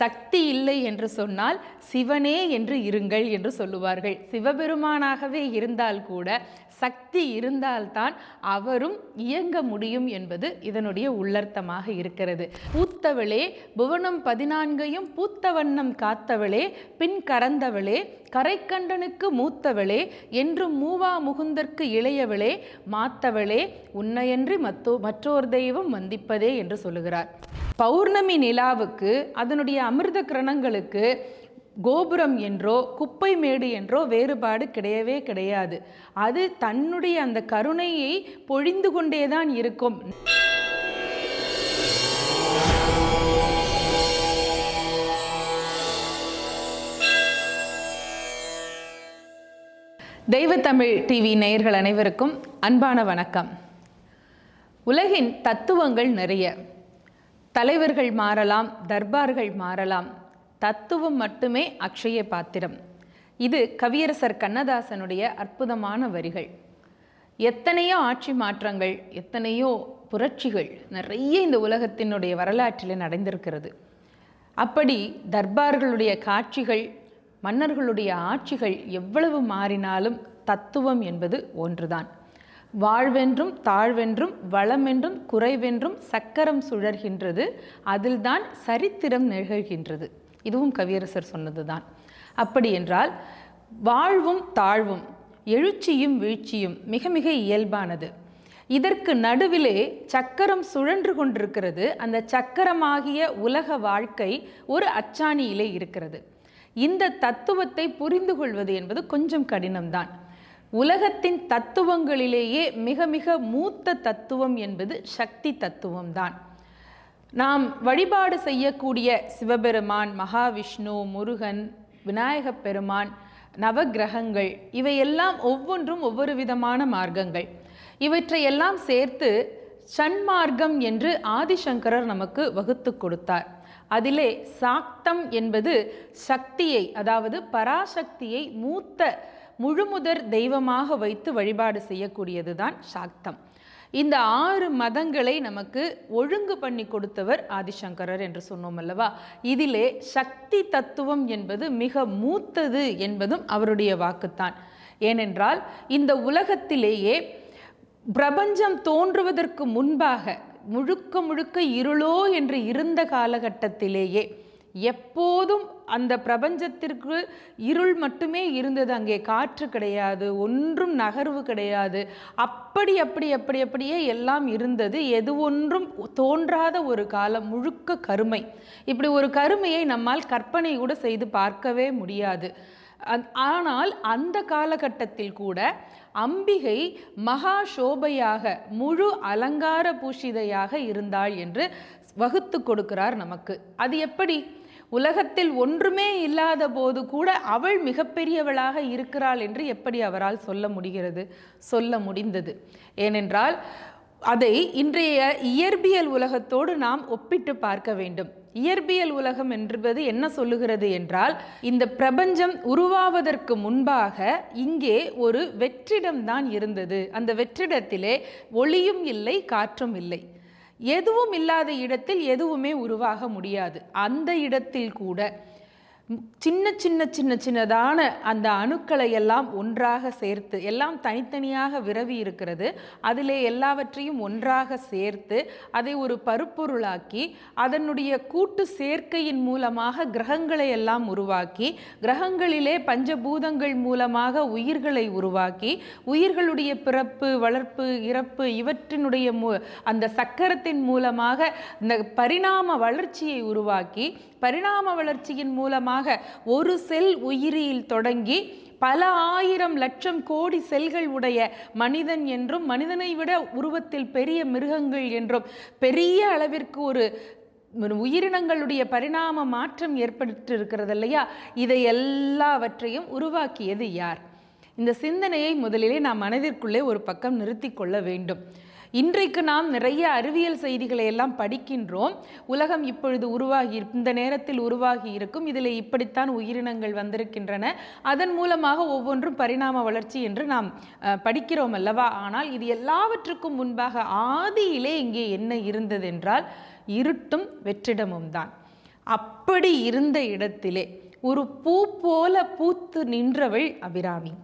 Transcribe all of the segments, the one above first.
சக்தி இல்லை என்று சொன்னால் சிவனே என்று இருங்கள் என்று சொல்லுவார்கள். சிவபெருமானாகவே இருந்தால் கூட சக்தி இருந்தால்தான் அவரும் இயங்க முடியும் என்பது இதனுடைய உள்ளர்த்தமாக இருக்கிறது. பூத்தவளே புவனம் பதினான்கையும் பூத்த வண்ணம் காத்தவளே பின் கறந்தவளே கரைக்கண்டனுக்கு மூத்தவளே என்றும் மூவா முகுந்தற்கு இளையவளே மாத்தவளே உன்னையன்றி மத்தோ மற்றோர் தெய்வம் வந்திப்பதே என்று சொல்லுகிறார். பௌர்ணமி நிலாவுக்கு அதனுடைய அமிர்த கிரணங்களுக்கு கோபுரம் என்றோ குப்பை மேடு என்றோ வேறுபாடு கிடையவே கிடையாது. அது தன்னுடைய அந்த கருணையை பொழிந்து கொண்டே தான் இருக்கும். தெய்வத்தமிழ் டிவி நேயர்கள் அனைவருக்கும் அன்பான வணக்கம். உலகின் தத்துவங்கள் நிறைய. தலைவர்கள் மாறலாம் தர்பார்கள் மாறலாம். தத்துவம் மட்டுமே அக்ஷய பாத்திரம். இது கவியரசர் கண்ணதாசனுடைய அற்புதமான வரிகள். எத்தனையோ ஆட்சி மாற்றங்கள் எத்தனையோ புரட்சிகள் நிறைய இந்த உலகத்தினுடைய வரலாற்றில் நடந்திருக்கிறது. அப்படி தர்பார்களுடைய காட்சிகள் மன்னர்களுடைய ஆட்சிகள் எவ்வளவு மாறினாலும் தத்துவம் என்பது ஒன்றுதான். வாழ்வென்றும் தாழ்வென்றும் வளமென்றும் குறைவென்றும் சக்கரம் சுழர்கின்றது அதில்தான் சரித்திரம் நிகழ்கின்றது. இதுவும் கவியரசர் சொன்னதுதான். அப்படி என்றால் வாழ்வும் தாழ்வும் எழுச்சியும் வீழ்ச்சியும் மிக மிக இயல்பானது. இதற்கு நடுவிலே சக்கரம் சுழன்று கொண்டிருக்கிறது. அந்த சக்கரமாகிய உலக வாழ்க்கை ஒரு அச்சாணியிலே இருக்கிறது. இந்த தத்துவத்தை புரிந்து கொள்வது என்பது கொஞ்சம் கடினம்தான். உலகத்தின் தத்துவங்களிலேயே மிக மிக மூத்த தத்துவம் என்பது சக்தி தத்துவம்தான். நாம் வழிபாடு செய்யக்கூடிய சிவபெருமான் மகாவிஷ்ணு முருகன் விநாயகப் பெருமான் நவக்கிரகங்கள் இவையெல்லாம் ஒவ்வொன்றும் ஒவ்வொரு விதமான மார்க்கங்கள். இவற்றையெல்லாம் சேர்த்து சன்மார்க்கம் என்று ஆதிசங்கரர் நமக்கு வகுத்து கொடுத்தார். அதிலே சாக்தம் என்பது சக்தியை அதாவது பராசக்தியை மூத்த முழுமுதற் தெய்வமாக வைத்து வழிபாடு செய்யக்கூடியது தான் சாக்தம். இந்த ஆறு மதங்களை நமக்கு ஒழுங்கு பண்ணி கொடுத்தவர் ஆதிசங்கரர் என்று சொன்னோம் அல்லவா? இதிலே சக்தி தத்துவம் என்பது மிக மூத்தது என்பதும் அவருடைய வாக்குத்தான். ஏனென்றால் இந்த உலகத்திலேயே பிரபஞ்சம் தோன்றுவதற்கு முன்பாக முழுக்க முழுக்க இருளோ என்று இருந்த காலகட்டத்திலேயே எப்போதும் அந்த பிரபஞ்சத்திற்கு இருள் மட்டுமே இருந்தது. அங்கே காற்று கிடையாது ஒன்றும் நகர்வு கிடையாது. அப்படி அப்படி அப்படி அப்படியே எல்லாம் இருந்தது. எது ஒன்றும் தோன்றாத ஒரு காலம் முழுக்க கருமை. இப்படி ஒரு கருமையை நம்மால் கற்பனை கூட செய்து பார்க்கவே முடியாது. ஆனால் அந்த காலகட்டத்தில் கூட அம்பிகை மகா சோபையாக முழு அலங்கார பூஷிதையாக இருந்தாள் என்று வகுத்து கொடுக்கிறார் நமக்கு. அது எப்படி? உலகத்தில் ஒன்றுமே இல்லாத போது கூட அவள் மிகப்பெரியவளாக இருக்கிறாள் என்று எப்படி அவரால் சொல்ல முடிகிறது? சொல்ல முடிந்தது. ஏனென்றால் அதை இன்றைய இயற்பியல் உலகத்தோடு நாம் ஒப்பிட்டு பார்க்க வேண்டும். இயற்பியல் உலகம் என்பது என்ன சொல்லுகிறது என்றால் இந்த பிரபஞ்சம் உருவாவதற்கு முன்பாக இங்கே ஒரு வெற்றிடம் தான் இருந்தது. அந்த வெற்றிடத்திலே ஒளியும் இல்லை காற்றும் இல்லை. எதுவும் இல்லாத இடத்தில் எதுவுமே உருவாக முடியாது. அந்த இடத்தில் கூட சின்ன சின்ன சின்ன சின்னதான அந்த அணுக்களை எல்லாம் ஒன்றாக சேர்த்து எல்லாம் தனித்தனியாக விரவி இருக்கிறது. அதிலே எல்லாவற்றையும் ஒன்றாக சேர்த்து அதை ஒரு பருப்பொருளாக்கி அதனுடைய கூட்டு சேர்க்கையின் மூலமாக கிரகங்களை எல்லாம் உருவாக்கி கிரகங்களிலே பஞ்சபூதங்கள் மூலமாக உயிர்களை உருவாக்கி உயிர்களுடைய பிறப்பு வளர்ப்பு இறப்பு இவற்றினுடைய மூ அந்த சக்கரத்தின் மூலமாக இந்த பரிணாம வளர்ச்சியை உருவாக்கி பரிணாம வளர்ச்சியின் மூலமாக ஒரு செல் உயிரியில் தொடங்கி பல ஆயிரம் லட்சம் கோடி செல்கள் உடைய மனிதன் என்றும் மனிதனை விட உருவத்தில் பெரிய மிருகங்கள் என்றும் பெரிய அளவிற்கு ஒரு உயிரினங்களுடைய பரிணாம மாற்றம் ஏற்பட்டு இருக்கிறது இல்லையா இதை எல்லாவற்றையும் உருவாக்கியது யார்? இந்த சிந்தனையை முதலிலே நாம் மனதிற்குள்ளே ஒரு பக்கம் நிறுத்தி கொள்ள வேண்டும். இன்றைக்கு நாம் நிறைய அறிவியல் செய்திகளை எல்லாம் படிக்கின்றோம். உலகம் இப்பொழுது உருவாகி இந்த நேரத்தில் உருவாகி இருக்கும். இதில் இப்படித்தான் உயிரினங்கள் வந்திருக்கின்றன. அதன் மூலமாக ஒவ்வொன்றும் பரிணாம வளர்ச்சி என்று நாம் படிக்கிறோம் அல்லவா? ஆனால் இது எல்லாவற்றுக்கும் முன்பாக ஆதியிலே இங்கே என்ன இருந்ததென்றால் இருட்டும் வெற்றிடமும் தான். அப்படி இருந்த இடத்திலே ஒரு பூ போல பூத்து நின்றவள் அபிராமி.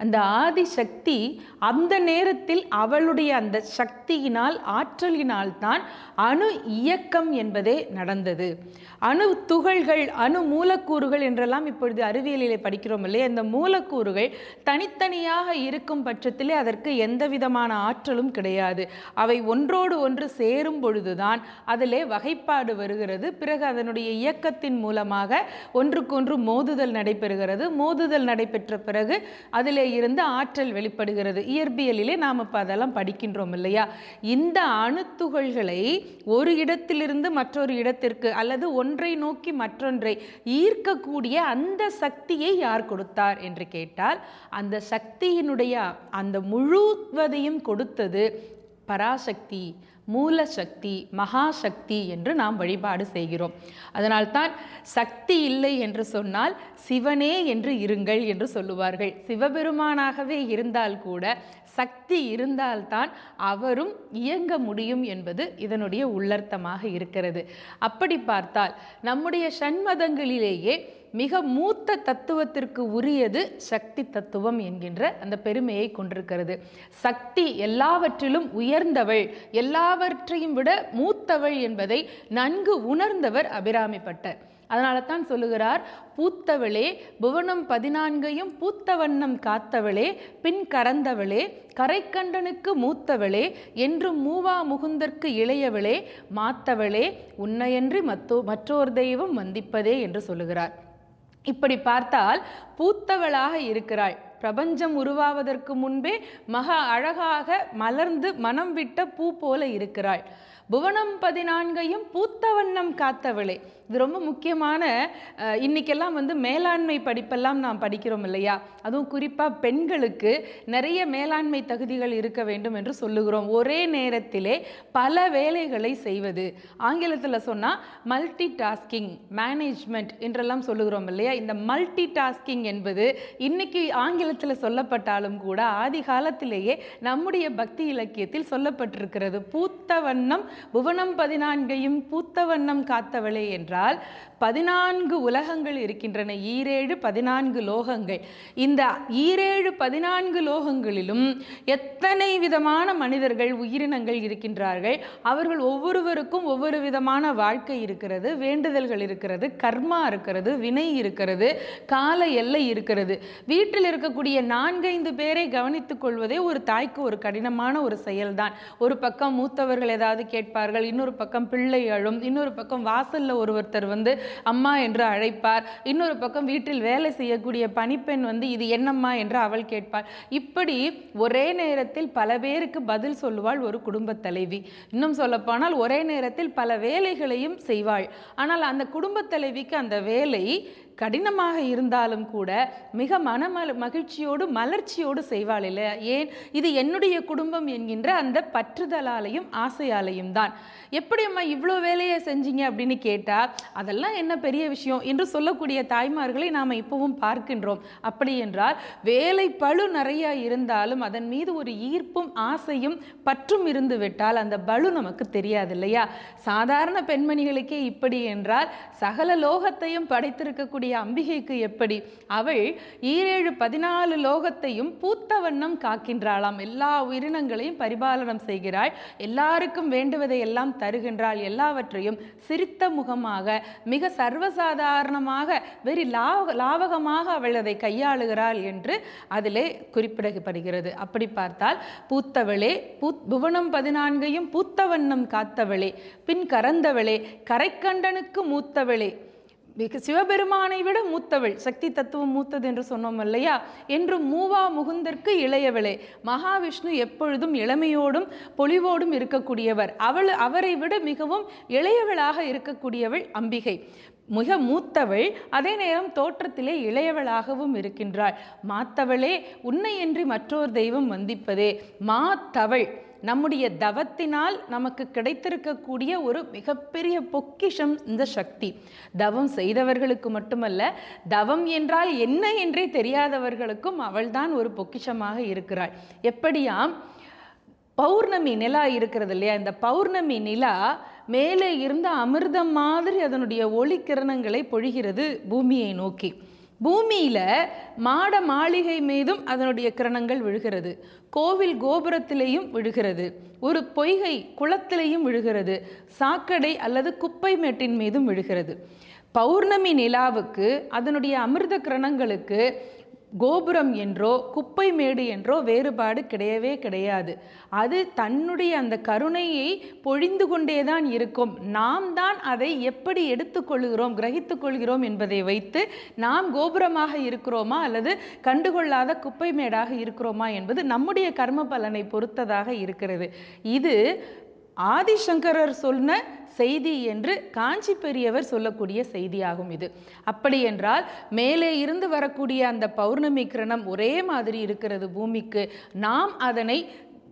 அந்த ஆதிசக்தி அந்த நேரத்தில் அவளுடைய அந்த சக்தியினால் ஆற்றலினால் தான் அணு இயக்கம் என்பதே நடந்தது. அணு துகள்கள் அணு மூலக்கூறுகள் என்றெல்லாம் இப்பொழுது அறிவியலிலே படிக்கிறோம் இல்லையா? இந்த மூலக்கூறுகள் தனித்தனியாக இருக்கும் பட்சத்திலே அதற்கு எந்த விதமான ஆற்றலும் கிடையாது. அவை ஒன்றோடு ஒன்று சேரும் பொழுதுதான் அதிலே வகைப்பாடு வருகிறது. பிறகு அதனுடைய இயக்கத்தின் மூலமாக ஒன்றுக்கொன்று மோதுதல் நடைபெறுகிறது. மோதுதல் நடைபெற்ற பிறகு அதிலே இருந்து ஆற்றல் வெளிப்படுகிறது. இயற்பியலிலே நாம் இப்போ அதெல்லாம் படிக்கின்றோம் இல்லையா? இந்த அணுத்துகள்களை ஒரு இடத்திலிருந்து மற்றொரு இடத்திற்கு அல்லது ஒன்றை நோக்கி மற்றொன்றை ஈர்க்கக்கூடிய அந்த சக்தியை யார் கொடுத்தார் என்று கேட்டால் அந்த சக்தியினுடைய அந்த முழுவதையும் கொடுத்தது பராசக்தி மூலசக்தி மகாசக்தி என்று நாம் வழிபாடு செய்கிறோம். அதனால்தான் சக்தி இல்லை என்று சொன்னால் சிவனே என்று இருங்கள் என்று சொல்லுவார்கள். சிவபெருமானாகவே இருந்தால் கூட சக்தி இருந்தால்தான் அவரும் இயங்க முடியும் என்பது இதனுடைய உள்ளர்த்தமாக இருக்கிறது. அப்படி பார்த்தால் நம்முடைய சண்மதங்களிலேயே மிக மூத்த தத்துவத்திற்கு உரியது சக்தி தத்துவம் என்கின்ற அந்த பெருமையை கொண்டிருக்கிறது. சக்தி எல்லாவற்றிலும் உயர்ந்தவள் எல்லா எல்லாவற்றையும் விட மூத்தவள் என்பதை நன்கு உணர்ந்தவர் அபிராமிப்பட்டர் அதனால தான் சொல்லுகிறார் பூத்தவளே புவனம் பதினான்கையும் பூத்த வண்ணம் காத்தவளே பின் கறந்தவளே கரைக்கண்டனுக்கு மூத்தவளே என்றும் மூவா முகுந்தற்கு இளையவளே மாத்தவளே உன்னையன்றி மத்தோ மற்றோர் தெய்வம் வந்திப்பதே என்று சொல்லுகிறார். இப்படி பார்த்தால் பூத்தவளாக இருக்கிறாள். பிரபஞ்சம் உருவாவதற்கு முன்பே மகா அழகாக மலர்ந்து மனம் விட்ட பூ போல இருக்கிறாள். புவனம் பதினான்கையும் பூத்த வண்ணம் காத்தவளே. இது ரொம்ப முக்கியமான இன்னைக்கெல்லாம் வந்து மேலாண்மை படிப்பெல்லாம் நாம் படிக்கிறோம் இல்லையா? அதுவும் குறிப்பாக பெண்களுக்கு நிறைய மேலாண்மை தகுதிகள் இருக்க வேண்டும் என்று சொல்லுகிறோம். ஒரே நேரத்திலே பல வேலைகளை செய்வது. ஆங்கிலத்தில் சொன்னால் மல்டி டாஸ்கிங் மேனேஜ்மெண்ட் என்றெல்லாம் சொல்லுகிறோம் இல்லையா? இந்த மல்டி டாஸ்கிங் என்பது இன்னைக்கு ஆங்கிலத்தில் சொல்லப்பட்டாலும் கூட ஆதி காலத்திலேயே நம்முடைய பக்தி இலக்கியத்தில் சொல்லப்பட்டிருக்கிறது. பூத்த வண்ணம் புவனம் பதினான்கையும் பூத்த வண்ணம் காத்தவளே என்றால் பதினான்கு உலகங்கள் இருக்கின்றன ஈரேழு பதினான்கு லோகங்கள். இந்த ஈரேழு பதினான்கு லோகங்களிலும் எத்தனை விதமான மனிதர்கள் உயிரினங்கள் இருக்கின்றார்கள்? அவர்கள் ஒவ்வொருவருக்கும் ஒவ்வொரு விதமான வாழ்க்கை இருக்கிறது வேண்டுதல்கள் இருக்கிறது கர்மா இருக்கிறது வினை இருக்கிறது கால எல்லை இருக்கிறது. வீட்டில் இருக்கக்கூடிய நான்கைந்து பேரை கவனித்துக் கொள்வதே ஒரு தாய்க்கு ஒரு கடினமான ஒரு செயல்தான். ஒரு பக்கம் மூத்தவர்கள் ஏதாவது கேட்டு கேட்பார்கள் இன்னொரு பக்கம் பிள்ளை அழும். இன்னொரு பக்கம் வாசல்ல ஒருவர்த்தர் வந்து அம்மா என்று அழைப்பார். இன்னொரு பக்கம் வீட்டில் வேலை செய்யக்கூடிய பணிப்பெண் வந்து இது என்னம்மா என்று அவள் கேட்பாள். இப்படி ஒரே நேரத்தில் பல பேருக்கு பதில் சொல்லுவாள் ஒரு குடும்பத் தலைவி. இன்னும் சொல்லப்போனால் ஒரே நேரத்தில் பல வேலைகளையும் செய்வாள். ஆனால் அந்த குடும்பத் தலைவிக்கு அந்த வேலை கடினமாக இருந்தாலும் கூட மிக மனமல மகிழ்ச்சியோடு மலர்ச்சியோடு செய்வாள் இல்லையா ஏன்? இது என்னுடைய குடும்பம் என்கின்ற அந்த பற்றுதலாலையும் ஆசையாலையும் தான். எப்படி அம்மா இவ்வளோ வேலையை செஞ்சீங்க அப்படின்னு கேட்டால் அதெல்லாம் என்ன பெரிய விஷயம்? என்று சொல்லக்கூடிய தாய்மார்களை நாம் இப்போவும் பார்க்கின்றோம். அப்படி என்றால் வேலை பளு நிறையா இருந்தாலும் அதன் மீது ஒரு ஈர்ப்பும் ஆசையும் பற்றும் இருந்து விட்டால் அந்த பழு நமக்கு தெரியாது இல்லையா? சாதாரண பெண்மணிகளுக்கே இப்படி என்றால் சகல லோகத்தையும் படைத்திருக்கக்கூடிய அம்பிகைக்கு எப்படி? அவள் ஈரேழு பதினாலு லோகத்தையும் பூத்த வண்ணம் காக்கின்றாளாம். எல்லா உயிரினங்களையும் பரிபாலனம் செய்கிறாள். எல்லாருக்கும் வேண்டுவதை எல்லாம் தருகின்றாள். எல்லாவற்றையும் சிரித்த முகமாக மிக சர்வசாதாரணமாக வெறி லாவ லாவகமாக அவள் அதை கையாளுகிறாள் என்று அதிலே குறிப்பிடப்படுகிறது. அப்படி பார்த்தால் பூத்தவளே பூத் புவனம் பதினான்கையும் பூத்த வண்ணம் காத்தவளே பின் கறந்தவளே கரைக்கண்டனுக்கு மூத்தவளே சிவபெருமானை விட மூத்தவள். சக்தி தத்துவம் மூத்தது என்று சொன்னோம் இல்லையா? என்று மூவா முகுந்தற்கு இளையவளே மகாவிஷ்ணு எப்பொழுதும் இளமையோடும் பொலிவோடும் இருக்கக்கூடியவர். அவள் அவரை விட மிகவும் இளையவளாக இருக்கக்கூடியவள் அம்பிகை. மிக மூத்தவள் அதே நேரம் தோற்றத்திலே இளையவளாகவும் இருக்கின்றாள். மாத்தவளே உன்னையன்றி மற்றொரு தெய்வம் வந்திப்பதே. மாத்தவள். நம்முடைய தவத்தினால் நமக்கு கிடைத்திருக்கக்கூடிய ஒரு மிகப்பெரிய பொக்கிஷம் இந்த சக்தி. தவம் செய்தவர்களுக்கு மட்டுமல்ல தவம் என்றால் என்ன என்றே தெரியாதவர்களுக்கும் அவள்தான் ஒரு பொக்கிஷமாக இருக்கிறாள். எப்படியாம் பௌர்ணமி நிலா இருக்கிறது இல்லையா? இந்த பௌர்ணமி நிலா மேலே இருந்த அமிர்தம் மாதிரி அதனுடைய ஒளி கிரணங்களை பொழிகிறது பூமியை நோக்கி. பூமியில் மாட மாளிகை மீதும் அதனுடைய கிரணங்கள் விழுகிறது. கோவில் கோபுரத்திலேயும் விழுகிறது. ஒரு பொய்கை குளத்திலேயும் விழுகிறது. சாக்கடை அல்லது குப்பை மேட்டின் மீதும் விழுகிறது. பௌர்ணமி நிலாவுக்கு அதனுடைய அமிர்த கிரணங்களுக்கு கோபுரம் என்றோ குப்பை மேடு என்றோ வேறுபாடு கிடையவே கிடையாது. அது தன்னுடைய அந்த கருணையை பொழிந்து கொண்டே தான் இருக்கும். நாம் தான் அதை எப்படி எடுத்துக்கொள்கிறோம் கிரகித்துக்கொள்கிறோம் என்பதை வைத்து நாம் கோபுரமாக இருக்கிறோமா அல்லது கண்டுகொள்ளாத குப்பை மேடாக இருக்கிறோமா என்பது நம்முடைய கர்ம பலனை பொறுத்ததாக இருக்கிறது. இது ஆதிசங்கரர் சொன்ன செய்தி என்று காஞ்சி பெரியவர் சொல்லக்கூடிய செய்தியாகும் இது. அப்படி என்றால் மேலே இருந்து வரக்கூடிய அந்த பௌர்ணமி கிரணம் ஒரே மாதிரி இருக்கிறது பூமிக்கு. நாம் அதனை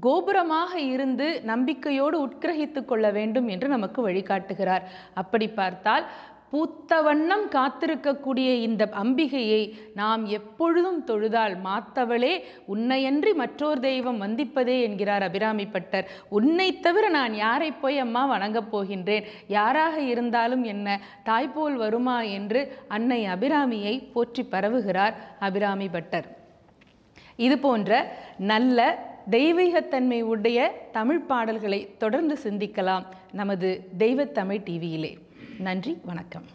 கோபுரமாக இருந்து நம்பிக்கையோடு உட்கிரகித்து கொள்ள வேண்டும் என்று நமக்கு வழிகாட்டுகிறார். அப்படி பார்த்தால் பூத்த வண்ணம் காத்திருக்கக்கூடிய இந்த அம்பிகையை நாம் எப்பொழுதும் தொழுதால் மாத்தவளே உன்னையன்றி மற்றோர் தெய்வம் வந்திப்பதே என்கிறார் அபிராமி பட்டர். உன்னை தவிர நான் யாரை போய் அம்மா வணங்கப் போகின்றேன்? யாராக இருந்தாலும் என்ன தாய்போல் வருமா என்று அன்னை அபிராமியை போற்றி பரவுகிறார் அபிராமி பட்டர். இது போன்ற நல்ல தெய்வீகத்தன்மை உடைய தமிழ் பாடல்களை தொடர்ந்து சிந்திக்கலாம் நமது தெய்வத்தமிழ் டிவியிலே. நன்றி வணக்கம்.